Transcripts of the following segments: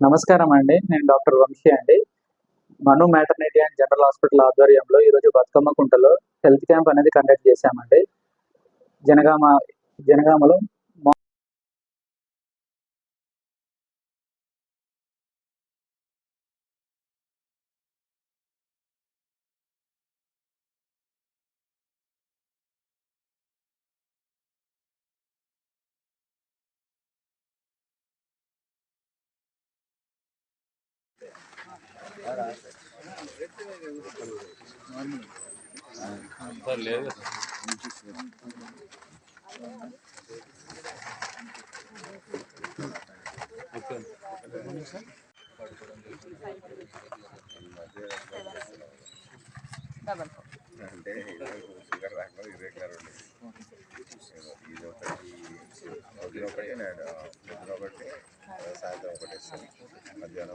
నమస్కారం అండి. నేను డాక్టర్ వంశీ అండి. Manu maternity and general hospital ఆధ్వర్యంలో ఈరోజు బతుకమ్మ కుంటలో హెల్త్ క్యాంప్ అనేది కండక్ట్ చేశామండి. జనగామ జనగామలో మా- అంటే షుగర్ రాకుండా ఉంది ఇది ఒకటి పొద్దున ఒకటి నేను పొద్దున ఒకటి సాయంత్రం ఒకటి ఇస్తాను మధ్యాహ్నం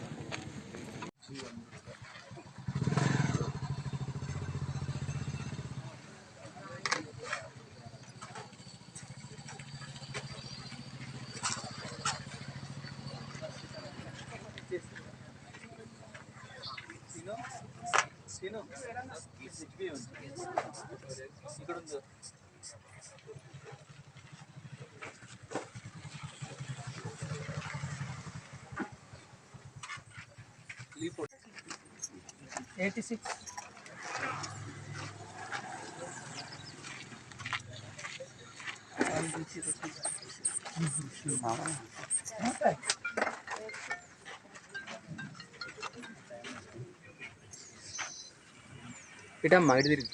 అంటే షుగర్ రాకుండా ఇర్రెగ్యులర్ ఉండేది ఎయిటీ సిక్స్ ఇటమ్మా ఇటు తిరిగి.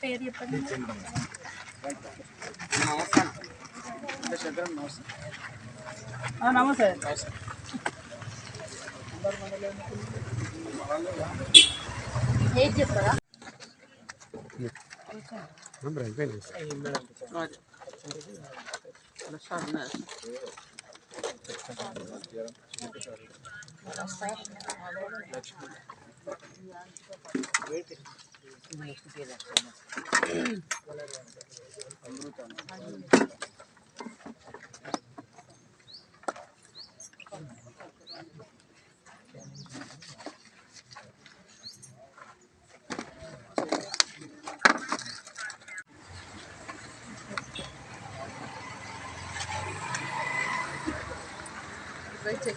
పేరు చెప్పండి. నమస్తే. అందరూ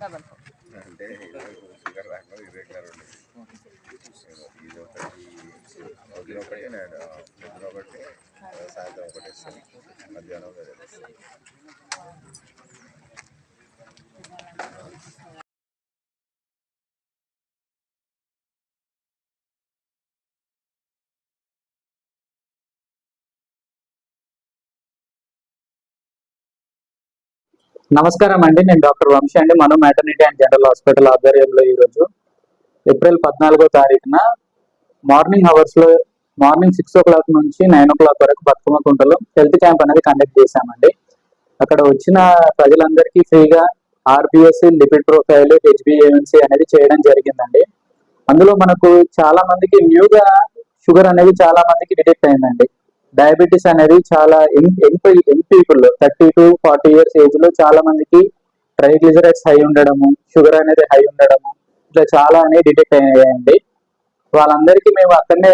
డబల్ అంటే షుగర్ రాకుండా ఉండేది ఇది ఒకటి పొద్దున ఒకటి నేను పొద్దున ఒకటి సాయంత్రం ఒకటి ఇస్తాను మధ్యాహ్నం వేరే నమస్కారం అండి నేను డాక్టర్ వంశీ అండి. మనం మ్యాటర్నిటీ అండ్ జనరల్ హాస్పిటల్ ఆధ్వర్యంలో ఈరోజు ఏప్రిల్ పద్నాలుగో తారీఖున మార్నింగ్ అవర్స్లో మార్నింగ్ సిక్స్ ఓ క్లాక్ నుంచి నైన్ ఓ క్లాక్ వరకు బతుకమ్మ కుంటలో హెల్త్ క్యాంప్ అనేది కండక్ట్ చేశామండి. అక్కడ వచ్చిన ప్రజలందరికీ ఫ్రీగా ఆర్బిఎస్సి లిపిడ్ ప్రొఫైల్ హెచ్బిఏఎన్సీ అనేది చేయడం జరిగిందండి. అందులో మనకు చాలా మందికి న్యూగా షుగర్ అనేది చాలా మందికి డిటెక్ట్ అయిందండి. డయాబెటీస్ అనేది చాలా young young young people thirty to forty years ఏజ్లో చాలా మందికి ట్రైగ్లిజరైడ్స్ హై ఉండడము షుగర్ అనేది హై ఉండడము ఇట్లా చాలా అనేది డిటెక్ట్ అయ్యాయండి. వాళ్ళందరికీ మేము అక్కడనే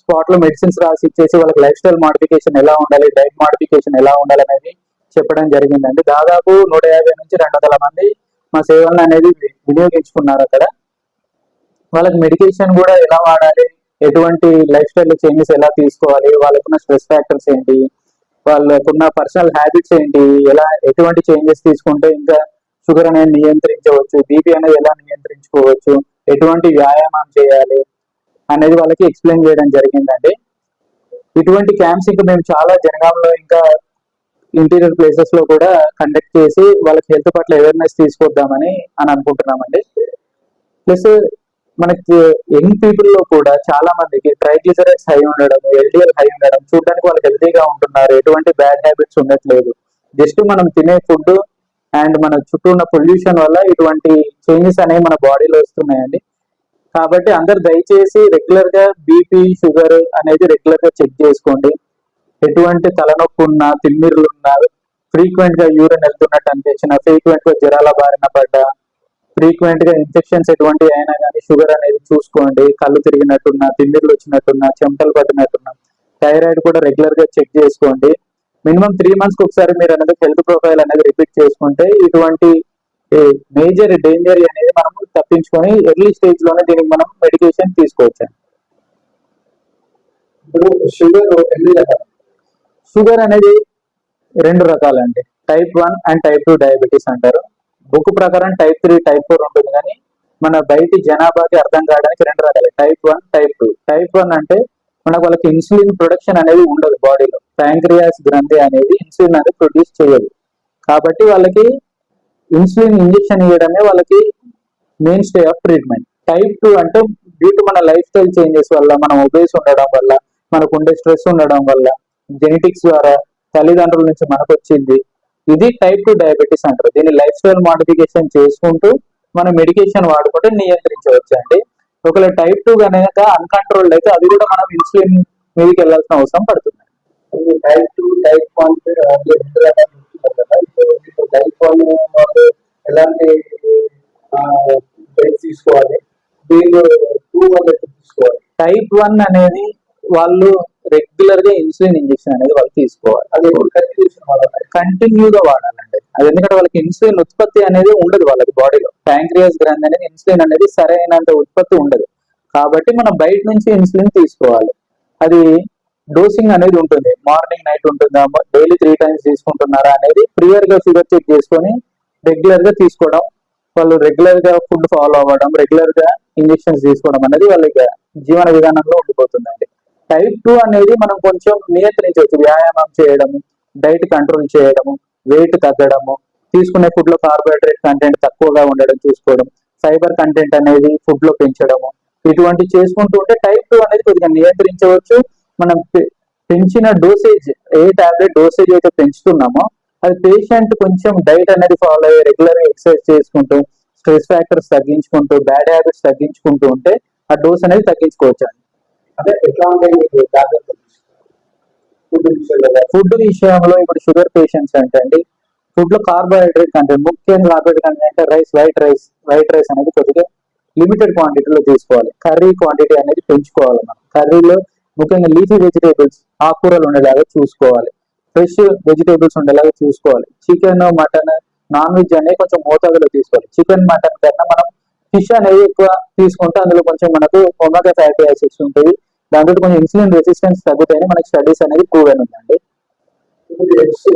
స్పాట్లో మెడిసిన్స్ రాసి ఇచ్చేసి వాళ్ళకి లైఫ్ స్టైల్ మాడిఫికేషన్ ఎలా ఉండాలి డైట్ మాడిఫికేషన్ ఎలా ఉండాలి అనేది చెప్పడం జరిగిందండి. దాదాపు నూట యాభై నుంచి రెండు వందల మంది మా సేవలను అనేది వినియోగించుకున్నారు అక్కడ. వాళ్ళకి మెడికేషన్ కూడా ఎలా వాడాలి ఎటువంటి లైఫ్ స్టైల్ చేంజెస్ ఎలా తీసుకోవాలి? వాళ్ళకున్న స్ట్రెస్ ఫ్యాక్టర్స్ ఏంటి? వాళ్ళకున్న పర్సనల్ హ్యాబిట్స్ ఏంటి? ఎలా ఎటువంటి చేంజెస్ తీసుకుంటే ఇంకా షుగర్ అనేది నియంత్రించవచ్చు? బీపీ అనేది ఎలా నియంత్రించుకోవచ్చు? ఎటువంటి వ్యాయామం చేయాలి? అనేది వాళ్ళకి ఎక్స్ప్లెయిన్ చేయడం జరిగిందండి. ఇటువంటి క్యాంప్స్ ఇంకా మేము చాలా జనగాంలో ఇంకా ఇంటీరియర్ ప్లేసెస్లో కూడా కండక్ట్ చేసి వాళ్ళకి హెల్త్ పట్ల అవేర్నెస్ తీసుకొద్దామని అని అనుకుంటున్నామండి. ప్లస్ మనకి యంగ్ పీపుల్లో కూడా చాలా మందికి ట్రైగ్లిసరైడ్స్ హై ఉండడం ఎల్డిఎల్ హై ఉండడం చూడడానికి వాళ్ళు హెల్తీగా ఉంటున్నారు ఎటువంటి బ్యాడ్ హ్యాబిట్స్ ఉండట్లేదు. జస్ట్ మనం తినే ఫుడ్ అండ్ మన చుట్టూ ఉన్న పొల్యూషన్ వల్ల ఇటువంటి చేంజెస్ అనేవి మన బాడీలో వస్తున్నాయండి. కాబట్టి అందరు దయచేసి రెగ్యులర్గా బీపీ షుగర్ అనేది రెగ్యులర్గా చెక్ చేసుకోండి. ఎటువంటి తలనొప్పి ఉన్నా తిమ్మిర్లు ఉన్నా ఫ్రీక్వెంట్గా యూరిన్ వెళ్తున్నట్టు అనిపించిన ఫ్రీక్వెంట్గా జ్వరాల బారిన పడ్డా ఫ్రీక్వెంట్గా ఇన్ఫెక్షన్స్ ఎటువంటి అయినా కానీ షుగర్ అనేది చూసుకోండి. కళ్ళు తిరిగినట్టున్నా తిమ్మిర్లు వచ్చినట్టున్నా చెమటలు పట్టినట్టున్నా థైరాయిడ్ కూడా రెగ్యులర్గా చెక్ చేసుకోండి. మినిమం త్రీ మంత్స్కి ఒకసారి మీరు అనేది హెల్త్ ప్రొఫైల్ అనేది రిపీట్ చేసుకుంటే ఇటువంటి మేజర్ డేంజర్ అనేది మనం తప్పించుకొని ఎర్లీ స్టేజ్లోనే దీనికి మనం మెడికేషన్ తీసుకోవచ్చు ఇప్పుడు షుగర్ ఎన్ని రకాలు? షుగర్ అనేది రెండు రకాలండి. Type one and type two diabetes అంటారు. బుక్ ప్రకారం టైప్ త్రీ టైప్ ఫోర్ ఉంటుంది కానీ మన బయటి జనాభాకి అర్థం కావడానికి రెండు రకాలు. Type one type two. Type one అంటే మనకు వాళ్ళకి ఇన్సులిన్ ప్రొడక్షన్ అనేది ఉండదు బాడీలో. ప్యాంక్రియాస్ గ్రంథి అనేది ఇన్సులిన్ అనేది ప్రొడ్యూస్ చేయదు. కాబట్టి వాళ్ళకి ఇన్సులిన్ ఇంజెక్షన్ ఇవ్వడమే వాళ్ళకి mainstay of treatment. Type two అంటే డ్యూ టు మన లైఫ్ స్టైల్ చేంజెస్ వల్ల మనం ఒబేస్ ఉండడం వల్ల మనకు ఉండే స్ట్రెస్ ఉండడం వల్ల జెనెటిక్స్ ద్వారా తల్లిదండ్రుల నుంచి మనకు వచ్చింది ఇది టైప్ టూ డయాబెటీస్ అంటారు. దీన్ని లైఫ్ స్టైల్ మాడిఫికేషన్ చేసుకుంటూ మనం మెడికేషన్ వాడుకుంటే నియంత్రించవచ్చు అండి ఒకవేళ టైప్ టూ కనుక అన్కంట్రోల్డ్ అయితే అది కూడా మనం ఇన్సులిన్ మీదకి వెళ్ళాల్సిన అవసరం పడుతుంది. Type two type one type one ఎలాంటి తీసుకోవాలి? టూ తీసుకోవాలి? టైప్ వన్ అనేది వాళ్ళు రెగ్యులర్గా ఇన్సులిన్ ఇంజెక్షన్ అనేది వాళ్ళు తీసుకోవాలి. అది వాడాలి. కంటిన్యూగా వాడాలండి. అది ఎందుకంటే వాళ్ళకి ఇన్సులిన్ ఉత్పత్తి అనేది ఉండదు వాళ్ళకి బాడీలో ప్యాంక్రియాస్ గ్రంథి అనేది ఇన్సులిన్ అనేది సరైనంత ఉత్పత్తి ఉండదు. కాబట్టి మనం బయట నుంచి ఇన్సులిన్ తీసుకోవాలి. అది డోసింగ్ అనేది ఉంటుంది. మార్నింగ్ నైట్ ఉంటుందా? డైలీ త్రీ టైమ్స్ తీసుకుంటున్నారా అనేది క్లియర్గా ఫిగర్ చెక్ చేసుకొని రెగ్యులర్గా తీసుకోవడం. వాళ్ళు రెగ్యులర్గా ఫుడ్ ఫాలో అవ్వడం రెగ్యులర్గా ఇంజెక్షన్స్ తీసుకోవడం అనేది వాళ్ళకి జీవన విధానంలో ఉండిపోతుందండి. టైప్ టూ అనేది మనం కొంచెం నియంత్రించవచ్చు. వ్యాయామం చేయడం డైట్ కంట్రోల్ చేయడము వెయిట్ తగ్గడము తీసుకునే ఫుడ్లో కార్బోహైడ్రేట్ కంటెంట్ తక్కువగా ఉండడం చూసుకోవడం ఫైబర్ కంటెంట్ అనేది ఫుడ్లో పెంచడము ఇటువంటి చేసుకుంటూ ఉంటే టైప్ టూ అనేది కొద్దిగా నియంత్రించవచ్చు. మనం పెంచిన డోసేజ్ ఏ టాబ్లెట్ డోసేజ్ అయితే పెంచుతున్నామో అది పేషెంట్ కొంచెం డైట్ అనేది ఫాలో అయ్యి రెగ్యులర్ ఎక్సర్సైజ్ చేసుకుంటూ స్ట్రెస్ ఫ్యాక్టర్స్ తగ్గించుకుంటూ బ్యాడ్ హ్యాబిట్స్ తగ్గించుకుంటూ ఉంటే ఆ డోస్ అనేది తగ్గించుకోవచ్చు అండి అంటే ఎట్లా ఉంటాయి మీకు ఫుడ్ విషయంలో ఇప్పుడు షుగర్ పేషెంట్స్ అంటే అండి ఫుడ్లో కార్బోహైడ్రేట్ కంటెంట్ ముఖ్యంగా కార్బోహైడ్రేట్ కంటెంట్ అంటే rice white rice white rice అనేది కొద్దిగా లిమిటెడ్ క్వాంటిటీలో తీసుకోవాలి. కర్రీ క్వాంటిటీ అనేది పెంచుకోవాలి మనం. కర్రీలో ముఖ్యంగా లీఫీ వెజిటేబుల్స్ ఆకుకూరలు ఉండేలాగా చూసుకోవాలి. ఫ్రెష్ వెజిటేబుల్స్ ఉండేలాగా చూసుకోవాలి. చికెన్ మటన్ నాన్ వెజ్ అనేది కొంచెం మోతాదులో తీసుకోవాలి. చికెన్ మటన్ కన్నా మనం ఫిష్ అనేది ఎక్కువ తీసుకుంటే అందులో కొంచెం మనకు ఒమేగా ఫ్యాటీ యాసిడ్స్ ఉంటాయి. దాంతో కొంచెం ఇన్సులిన్ రెసిస్టెన్స్ తగ్గుతాయని మనకి స్టడీస్ అనేది ప్రూవ్ అని ఉందండి ఇప్పుడు ఎగ్స్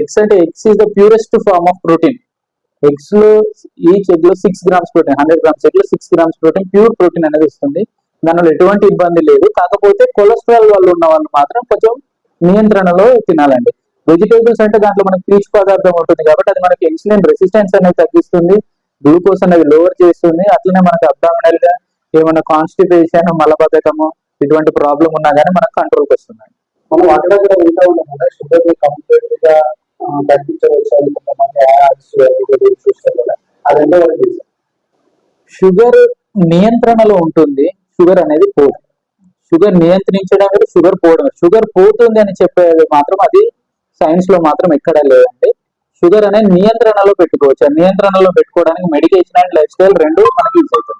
ఎగ్స్ అంటే eggs is the purest form of protein ఎగ్స్లో each ఎగ్లో six grams protein hundred grams ఎగ్లో six grams protein pure protein అనేది వస్తుంది. దానిలో ఎటువంటి ఇబ్బంది లేదు. కాకపోతే కొలెస్ట్రాల్ వాళ్ళు ఉన్న వాళ్ళు మాత్రం కొంచెం నియంత్రణలో తినాలండి. వెజిటేబుల్స్ అంటే దాంట్లో మనకి పీచు పదార్థం ఉంటుంది కాబట్టి అది మనకి ఇన్సులిన్ రెసిస్టెన్స్ అనేది తగ్గిస్తుంది గ్లూకోజ్ అనేది లోవర్ చేస్తుంది అట్లనే మనకి అబ్డామినల్గా ఏమైనా కాన్స్టిపేషన్ మలబద్ధకము ఇటువంటి ప్రాబ్లం ఉన్నా కానీ మనకు కంట్రోల్కి వస్తుంది మనం అక్కడక్కడ వింటూ ఉన్నాం కదా షుగర్ని కంప్లీట్గా తగ్గించవచ్చు కొంతమంది కదా షుగర్ నియంత్రణలో ఉంటుంది షుగర్ అనేది పోదు. షుగర్ నియంత్రించడం వేరు, షుగర్ పోవడం. షుగర్ పోతుంది అని చెప్పేది మాత్రం అది సైన్స్లో మాత్రం ఎక్కడ లేదండి. షుగర్ అనేది నియంత్రణలో పెట్టుకోవచ్చు. నియంత్రణలో పెట్టుకోవడానికి మెడికేషన్ అండ్ లైఫ్ స్టైల్ రెండు మనకి యూజ్ అవుతుంది